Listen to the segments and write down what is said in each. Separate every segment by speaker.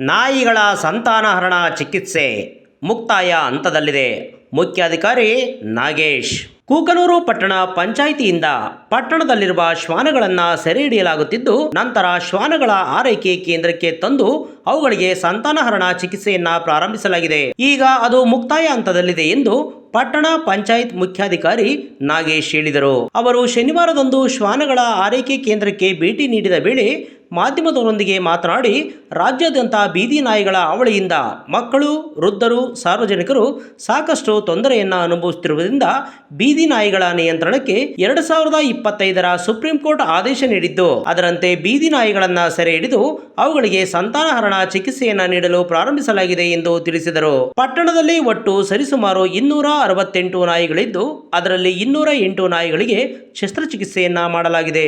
Speaker 1: ನಾಯಿಗಳ ಸಂತಾನಹರಣ ಚಿಕಿತ್ಸೆ ಮುಕ್ತಾಯ ಹಂತದಲ್ಲಿದೆ. ಮುಖ್ಯಾಧಿಕಾರಿ ನಾಗೇಶ್. ಕೂಕನೂರು ಪಟ್ಟಣ ಪಂಚಾಯಿತಿಯಿಂದ ಪಟ್ಟಣದಲ್ಲಿರುವ ಶ್ವಾನಗಳನ್ನು ಸೆರೆ ಹಿಡಿಯಲಾಗುತ್ತಿದ್ದು ನಂತರ ಶ್ವಾನಗಳ ಆರೈಕೆ ಕೇಂದ್ರಕ್ಕೆ ತಂದು ಅವುಗಳಿಗೆ ಸಂತಾನಹರಣ ಚಿಕಿತ್ಸೆಯನ್ನ ಪ್ರಾರಂಭಿಸಲಾಗಿದೆ. ಈಗ ಅದು ಮುಕ್ತಾಯ ಹಂತದಲ್ಲಿದೆ ಎಂದು ಪಟ್ಟಣ ಪಂಚಾಯತ್ ಮುಖ್ಯಾಧಿಕಾರಿ ನಾಗೇಶ್ ಹೇಳಿದರು. ಅವರು ಶನಿವಾರದಂದು ಶ್ವಾನಗಳ ಆರೈಕೆ ಕೇಂದ್ರಕ್ಕೆ ಭೇಟಿ ನೀಡಿದ ವೇಳೆ ಮಾಧ್ಯಮದವರೊಂದಿಗೆ ಮಾತನಾಡಿ, ರಾಜ್ಯಾದ್ಯಂತ ಬೀದಿ ನಾಯಿಗಳ ಅವಳಿಯಿಂದ ಮಕ್ಕಳು, ವೃದ್ಧರು, ಸಾರ್ವಜನಿಕರು ಸಾಕಷ್ಟು ತೊಂದರೆಯನ್ನು ಅನುಭವಿಸುತ್ತಿರುವುದರಿಂದ ಬೀದಿ ನಾಯಿಗಳ ನಿಯಂತ್ರಣಕ್ಕೆ ಎರಡು ಸಾವಿರದ ಇಪ್ಪತ್ತೈದರ ಸುಪ್ರೀಂ ಕೋರ್ಟ್ ಆದೇಶ ನೀಡಿದ್ದು. ಅದರಂತೆ ಬೀದಿ ನಾಯಿಗಳನ್ನು ಸೆರೆ ಹಿಡಿದು ಅವುಗಳಿಗೆ ಸಂತಾನಹರಣ ಚಿಕಿತ್ಸೆಯನ್ನು ನೀಡಲು ಪ್ರಾರಂಭಿಸಲಾಗಿದೆ ಎಂದು ತಿಳಿಸಿದರು. ಪಟ್ಟಣದಲ್ಲಿ ಒಟ್ಟು ಸರಿಸುಮಾರು ಇನ್ನೂರ ಅರವತ್ತೆಂಟು ನಾಯಿಗಳಿದ್ದು, ಅದರಲ್ಲಿ ಇನ್ನೂರ ಎಂಟು ನಾಯಿಗಳಿಗೆ ಶಸ್ತ್ರಚಿಕಿತ್ಸೆಯನ್ನ ಮಾಡಲಾಗಿದೆ.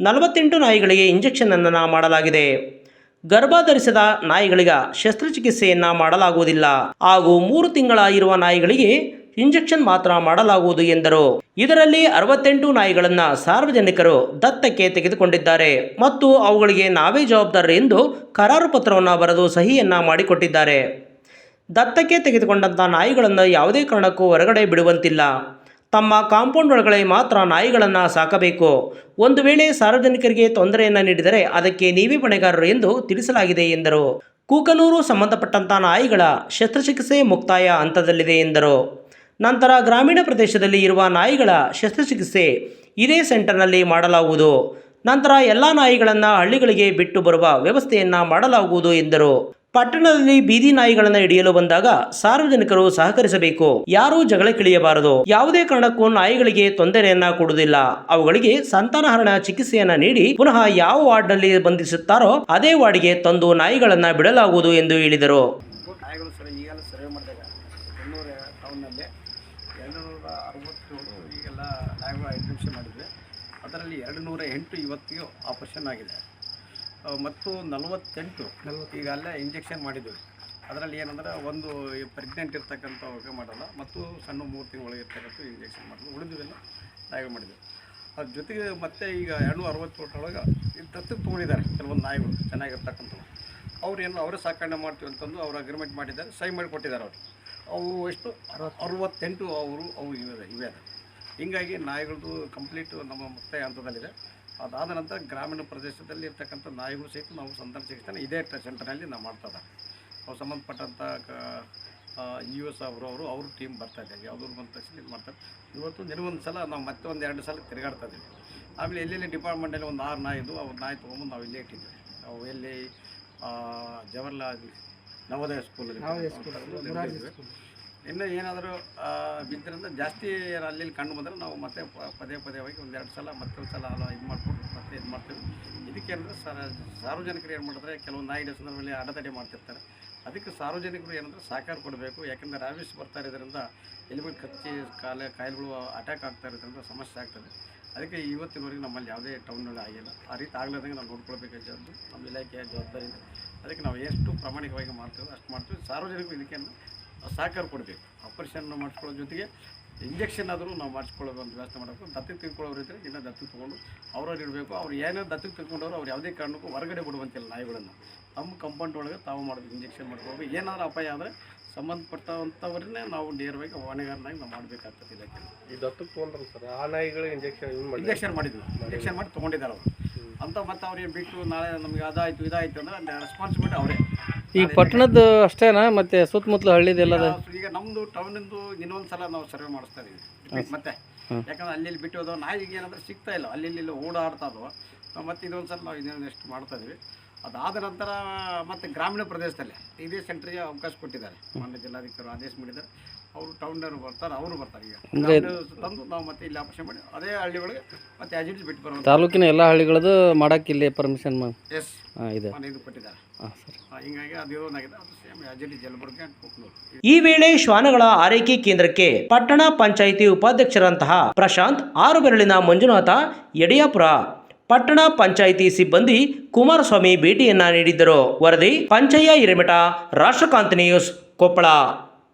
Speaker 1: ನಲವತ್ತೆಂಟು ನಾಯಿಗಳಿಗೆ ಇಂಜೆಕ್ಷನ್ ಅನ್ನು ಮಾಡಲಾಗಿದೆ. ಗರ್ಭಧರಿಸಿದ ನಾಯಿಗಳಿಗೆ ಶಸ್ತ್ರಚಿಕಿತ್ಸೆಯನ್ನು ಮಾಡಲಾಗುವುದಿಲ್ಲ. ಹಾಗೂ ಮೂರು ತಿಂಗಳ ಇರುವ ನಾಯಿಗಳಿಗೆ ಇಂಜೆಕ್ಷನ್ ಮಾತ್ರ ಮಾಡಲಾಗುವುದು ಎಂದರು. ಇದರಲ್ಲಿ ಅರವತ್ತೆಂಟು ನಾಯಿಗಳನ್ನು ಸಾರ್ವಜನಿಕರು ದತ್ತಕ್ಕೆ ತೆಗೆದುಕೊಂಡಿದ್ದಾರೆ. ಮತ್ತು ಅವುಗಳಿಗೆ ನಾವೇ ಜವಾಬ್ದಾರರು ಎಂದು ಕರಾರು ಪತ್ರವನ್ನು ಬರೆದು ಸಹಿಯನ್ನು ಮಾಡಿಕೊಟ್ಟಿದ್ದಾರೆ. ದತ್ತಕ್ಕೆ ತೆಗೆದುಕೊಂಡಂಥ ನಾಯಿಗಳನ್ನು ಯಾವುದೇ ಕಾರಣಕ್ಕೂ ಹೊರಗಡೆ ಬಿಡುವಂತಿಲ್ಲ. ತಮ್ಮ ಕಾಂಪೌಂಡ್ ಒಳಗಡೆ ಮಾತ್ರ ನಾಯಿಗಳನ್ನು ಸಾಕಬೇಕು. ಒಂದು ವೇಳೆ ಸಾರ್ವಜನಿಕರಿಗೆ ತೊಂದರೆಯನ್ನು ನೀಡಿದರೆ ಅದಕ್ಕೆ ನೀವೇ ಹೊಣೆಗಾರರು ಎಂದು ತಿಳಿಸಲಾಗಿದೆ ಎಂದರು. ಕೂಕನೂರು ಸಂಬಂಧಪಟ್ಟಂಥ ನಾಯಿಗಳ ಶಸ್ತ್ರಚಿಕಿತ್ಸೆ ಮುಕ್ತಾಯ ಹಂತದಲ್ಲಿದೆ ಎಂದರು. ನಂತರ ಗ್ರಾಮೀಣ ಪ್ರದೇಶದಲ್ಲಿ ಇರುವ ನಾಯಿಗಳ ಶಸ್ತ್ರಚಿಕಿತ್ಸೆ ಇದೇ ಸೆಂಟರ್ನಲ್ಲಿ ಮಾಡಲಾಗುವುದು. ನಂತರ ಎಲ್ಲ ನಾಯಿಗಳನ್ನು ಹಳ್ಳಿಗಳಿಗೆ ಬಿಟ್ಟು ಬರುವ ವ್ಯವಸ್ಥೆಯನ್ನು ಮಾಡಲಾಗುವುದು ಎಂದರು. ಪಟ್ಟಣದಲ್ಲಿ ಬೀದಿ ನಾಯಿಗಳನ್ನು ಹಿಡಿಯಲು ಬಂದಾಗ ಸಾರ್ವಜನಿಕರು ಸಹಕರಿಸಬೇಕು. ಯಾರೂ ಜಗಳಕ್ಕಿಳಿಯಬಾರದು ಯಾವುದೇ ಕಾರಣಕ್ಕೂ ನಾಯಿಗಳಿಗೆ ತೊಂದರೆಯನ್ನ ಕೊಡುವುದಿಲ್ಲ. ಅವುಗಳಿಗೆ ಸಂತಾನಹರಣ ಚಿಕಿತ್ಸೆಯನ್ನ ನೀಡಿ ಪುನಃ ಯಾವ ವಾರ್ಡ್ನಲ್ಲಿ ಬಂಧಿಸುತ್ತಾರೋ ಅದೇ ವಾರ್ಡ್ಗೆ ತಂದು ನಾಯಿಗಳನ್ನ ಬಿಡಲಾಗುವುದು ಎಂದು ಹೇಳಿದರು.
Speaker 2: ಅದರಲ್ಲಿ ಎರಡು ನೂರ ಎಂಟು ಇವತ್ತಿಗೆ ಆಪರೇಷನ್ ಆಗಿದೆ. ಮತ್ತು ನಲವತ್ತೆಂಟು ಈಗ ಅಲ್ಲೇ ಇಂಜೆಕ್ಷನ್ ಮಾಡಿದ್ವಿ ಅದರಲ್ಲಿ ಏನಂದ್ರೆ ಒಂದು ಪ್ರೆಗ್ನೆಂಟ್ ಇರ್ತಕ್ಕಂಥವಾಗ ಮಾಡಲ್ಲ ಮತ್ತು ಸಣ್ಣ ಮೂರು ತಿಂಗಳಿಗೆ ಇರ್ತಕ್ಕಂಥ ಇಂಜೆಕ್ಷನ್ ಮಾಡಿದ್ವಿ ಉಳಿದಿವೆಲ್ಲ ನಾಯಿಗಳು ಮಾಡಿದ್ವಿ ಅದ್ರ ಜೊತೆಗೆ ಮತ್ತೆ ಈಗ ಎರಡು ಅರವತ್ತೊಳಗೆ ದತ್ತಕ್ಕೆ ತೊಗೊಂಡಿದ್ದಾರೆ ಕೆಲವೊಂದು ನಾಯಿಗಳು ಚೆನ್ನಾಗಿರ್ತಕ್ಕಂಥವು. ಅವ್ರು ಏನು ಅವರೇ ಸಾಕಣೆ ಮಾಡ್ತೀವಿ ಅಂತಂದು ಅವ್ರು ಅಗ್ರಿಮೆಂಟ್ ಮಾಡಿದ್ದಾರೆ ಸೈನ್ ಮಾಡಿ ಕೊಟ್ಟಿದ್ದಾರೆ ಅವರು. ಅವು ಎಷ್ಟು? ಅರವತ್ತೆಂಟು. ಅವರು ಅವು ಇವೆ ಇವೆ ಅದ. ಹೀಗಾಗಿ ನಾಯಿಗಳದ್ದು ಕಂಪ್ಲೀಟ್ ನಮ್ಮ ಮುಕ್ತಾಯ ಹಂತದಲ್ಲಿದೆ. ಅದಾದ ನಂತರ ಗ್ರಾಮೀಣ ಪ್ರದೇಶದಲ್ಲಿ ಇರ್ತಕ್ಕಂಥ ನಾಯಿಗಳು ಸಹಿತ ನಾವು ಸಂತಾನ ಚಿಕಿತ್ಸೆನ ಇದೇ ಸೆಂಟರ್ನಲ್ಲಿ ನಾವು ಮಾಡ್ತದೆ ಅವ್ರು ಅವು ಸಂಬಂಧಪಟ್ಟಂಥ ಯು ಎಸ್ ಅವರು ಅವರು ಅವ್ರ ಟೀಮ್ ಬರ್ತಾ ಇದ್ದಾರೆ ಯಾವುದೂ ಬಂದ ತಕ್ಷಣ ಇದು ಮಾಡ್ತಾರೆ. ಇವತ್ತು ದಿನವೊಂದು ಸಲ ನಾವು ಮತ್ತೆ ಒಂದು ಎರಡು ಸಲ ತಿರುಗಾಡ್ತಾ ಇದ್ದೀವಿ. ಆಮೇಲೆ ಎಲ್ಲೆಲ್ಲಿ ಡಿಪಾರ್ಟ್ಮೆಂಟಲ್ಲಿ ಒಂದು ಆರು ನಾಯಿದು ಅವ್ರ ಅವು ನಾಯಿ ತೊಗೊಂಬಂದು ನಾವು ಇಲ್ಲೇ ಇಟ್ಟಿದ್ದೀವಿ. ಅವು ಎಲ್ಲಿ ಜವಾಹರ್ಲಾಲ್ ನವೋದಯ ಸ್ಕೂಲಲ್ಲಿ. ಇನ್ನು ಏನಾದರೂ ಬಿದ್ದರಿಂದ ಜಾಸ್ತಿ ಅಲ್ಲಿ ಕಂಡು ಬಂದರೆ ನಾವು ಮತ್ತೆ ಪದೇ ಪದೇ ಹೋಗಿ ಒಂದೆರಡು ಸಲ, ಮತ್ತೊಂದು ಸಲ ಅಲ್ಲ, ಇದು ಮಾಡಿಕೊಂಡು ಮತ್ತೆ ಇದು ಮಾಡ್ತೀವಿ. ಇದಕ್ಕೆ ಅಂದರೆ ಸರ, ಸಾರ್ವಜನಿಕರು ಏನು ಮಾಡಿದ್ರೆ ಕೆಲವೊಂದು ನಾಯಿ ಸಂದರ್ಭದಲ್ಲಿ ಅಡೆತಡೆ ಮಾಡ್ತಿರ್ತಾರೆ. ಅದಕ್ಕೆ ಸಾರ್ವಜನಿಕರು ಏನಂದ್ರೆ ಸಹಕಾರ ಕೊಡಬೇಕು. ಯಾಕೆಂದರೆ ರಾವಿಸ್ ಬರ್ತಾ ಇರೋದ್ರಿಂದ ಎಲಿಮೆಂಟ್ ಕಚ್ಚಿ, ಕಾಲ, ಕಾಯಿಲೆಗಳು ಅಟ್ಯಾಕ್ ಆಗ್ತಾ ಇರೋದ್ರಿಂದ ಸಮಸ್ಯೆ ಆಗ್ತದೆ. ಅದಕ್ಕೆ ಇವತ್ತಿನವರೆಗೆ ನಮ್ಮಲ್ಲಿ ಯಾವುದೇ ಟೌನ್ನಲ್ಲಿ ಆಗಿಲ್ಲ. ಆ ರೀತಿ ಆಗ್ಲಾರ್ದಂಗೆ ನಾವು ನೋಡ್ಕೊಳ್ಬೇಕಾದ್ದು ನಮ್ಮ ಇಲಾಖೆಯ ಜವಾಬ್ದಾರಿ ಅದಕ್ಕೆ ನಾವು ಎಷ್ಟು ಪ್ರಾಮಾಣಿಕವಾಗಿ ಮಾಡ್ತೀವಿ ಅಷ್ಟು ಮಾಡ್ತೀವಿ. ಸಾರ್ವಜನಿಕರು ಇದಕ್ಕೆ ಸಹಕಾರ ಕೊಡಬೇಕು. ಆಪರೇಷನ್ ಮಾಡಿಸ್ಕೊಳ್ಳೋ ಜೊತೆಗೆ ಇಂಜೆಕ್ಷನ್ ಆದರೂ ನಾವು ಮಾಡಿಸ್ಕೊಳ್ಳೋದು ಒಂದು ವ್ಯವಸ್ಥೆ ಮಾಡಬೇಕು. ದತ್ತಿ ತಿಳ್ಕೊಳ್ಳೋರು ಇದ್ದರೆ ಇನ್ನೂ ದತ್ತು ತೊಗೊಂಡು ಅವ್ರವ್ರು ಇಡಬೇಕು ಅವ್ರು ಏನೇ ದತ್ತಿ ತಿಳ್ಕೊಂಡವ್ರು ಅವ್ರು ಯಾವುದೇ ಕಾರಣಕ್ಕೂ ಹೊರಗಡೆ ಬಿಡುವಂತಿಲ್ಲ ನಾಯಿಗಳನ್ನು. ನಮ್ಮ ಕಂಪೌಂಡ್ ಒಳಗೆ ತಾವು ಮಾಡೋದು ಇಂಜೆಕ್ಷನ್ ಮಾಡ್ಕೊಳ್ಬೇಕು ಏನಾದರೂ ಅಪಾಯ ಆದರೆ ಸಂಬಂಧಪಟ್ಟಂಥವ್ರನ್ನೇ ನಾವು ನೇರವಾಗಿ ಹೊಣೆಗಾರನಾಗಿ ನಾವು ಮಾಡಬೇಕಾಗ್ತದೆ ಇಲಾಖೆ
Speaker 3: ಈ ದತ್ತಕ್ಕೆ ತೊಗೊಂಡ್ರು ಸರ್ ಆ ನಾಯಿಗಳಿಗೆ ಇಂಜೆಕ್ಷನ್
Speaker 2: ಇಂಜೆಕ್ಷನ್ ಮಾಡಿದ್ವಿ. ಇಂಜೆಕ್ಷನ್ ಮಾಡಿ ತೊಗೊಂಡಿದ್ದಾರೆ ಅವರು. ಅಂತ ಮತ್ತೆ ಅವ್ರಿಗೆ ಬಿಟ್ಟು ನಾಳೆ ನಮಗೆ ಅದಾಯಿತು ಇದಾಯಿತು ಅಂದ್ರೆ ರೆಸ್ಪಾನ್ಸಿಬಿಲಿಟಿ ಅವರೇ.
Speaker 4: ಈಗ ಪಟ್ಟಣದ್ದು ಅಷ್ಟೇನಾ? ಮತ್ತೆ ಸುತ್ತಮುತ್ತಲ ಹಳ್ಳಿದೆಲ್ಲ
Speaker 2: ಈಗ ನಮ್ದು ಟೌನಿಂದು ಇನ್ನೊಂದು ಸಲ ನಾವು ಸರ್ವೆ ಮಾಡಿಸ್ತಾ ಇದೀವಿ ಮತ್ತೆ ಯಾಕಂದ್ರೆ ಅಲ್ಲಿ ಬಿಟ್ಟು ಹೋದವು ನಾಯಿಗೆ ಏನಂದ್ರೆ ಸಿಗ್ತಾ ಇಲ್ಲ. ಅಲ್ಲಿ ಇಲ್ಲಿ ಓಡಾಡ್ತಾ ಇದ್ವು. ಮತ್ತೆ ಇದೊಂದು ಸಲ ನಾವು ಇದನ್ನ ಎಷ್ಟು ಮಾಡ್ತಾ ಇದೀವಿ. ಅದಾದ ನಂತರ ಮತ್ತೆ ಗ್ರಾಮೀಣ ಪ್ರದೇಶದಲ್ಲಿ ಇದೇ ಸೆಂಟ್ರಿಗೆ ಅವಕಾಶ ಕೊಟ್ಟಿದ್ದಾರೆ. ಮಾನ್ಯ ಜಿಲ್ಲಾಧಿಕಾರಿ ಆದೇಶ ಮಾಡಿದ್ದಾರೆ. ಅವರು ಟೌನ್ನವರು ಬರ್ತಾರೆ ಅವರು ಬರ್ತಾರೆ ಈಗ. ತಂದು ನಾವು ಮತ್ತೆ ಇಲ್ಲಿ ಆಪರೇಷನ್ ಮಾಡಿ ಅದೇ ಹಳ್ಳಿಗಳಿಗೆ ಒಳಗೆ ಮತ್ತೆ ಅಜಿಟ್ ಬಿಟ್ಟು ಬರೋದು
Speaker 4: ತಾಲೂಕಿನ ಎಲ್ಲ ಹಳ್ಳಿಗಳದ್ದು ಮಾಡಕ್ಕೆ ಇಲ್ಲಿ ಪರ್ಮಿಷನ್
Speaker 2: ಎಸ್
Speaker 4: ಹಾಂ ಇದೆ.
Speaker 2: ಮನೆ ಇದು ಕೊಟ್ಟಿದ್ದಾರೆ.
Speaker 4: ಹಾಂ ಸರ್.
Speaker 2: ಹಿಂಗಾಗಿ ಅದು ಅದು ಸೇಮ್ ಜಲಬುರ್ಗಿ
Speaker 1: ಈ ವೇಳೆ ಶ್ವಾನಗಳ ಆರೈಕೆ ಕೇಂದ್ರಕ್ಕೆ ಪಟ್ಟಣ ಪಂಚಾಯಿತಿ ಉಪಾಧ್ಯಕ್ಷರಂತಹ ಪ್ರಶಾಂತ್ ಆರು ಬೆರಳಿನ ಮಂಜುನಾಥ ಯಡಿಯಾಪುರ ಪಟ್ಟಣ ಪಂಚಾಯಿತಿ ಸಿಬ್ಬಂದಿ ಕುಮಾರಸ್ವಾಮಿ ಭೇಟಿಯನ್ನ ನೀಡಿದ್ದರು. ವರದಿ ಪಂಚಯ್ಯ ಹಿರೇಮಠ ರಾಷ್ಟ್ರಕಾಂತ ನ್ಯೂಸ್ ಕೊಪ್ಪಳ.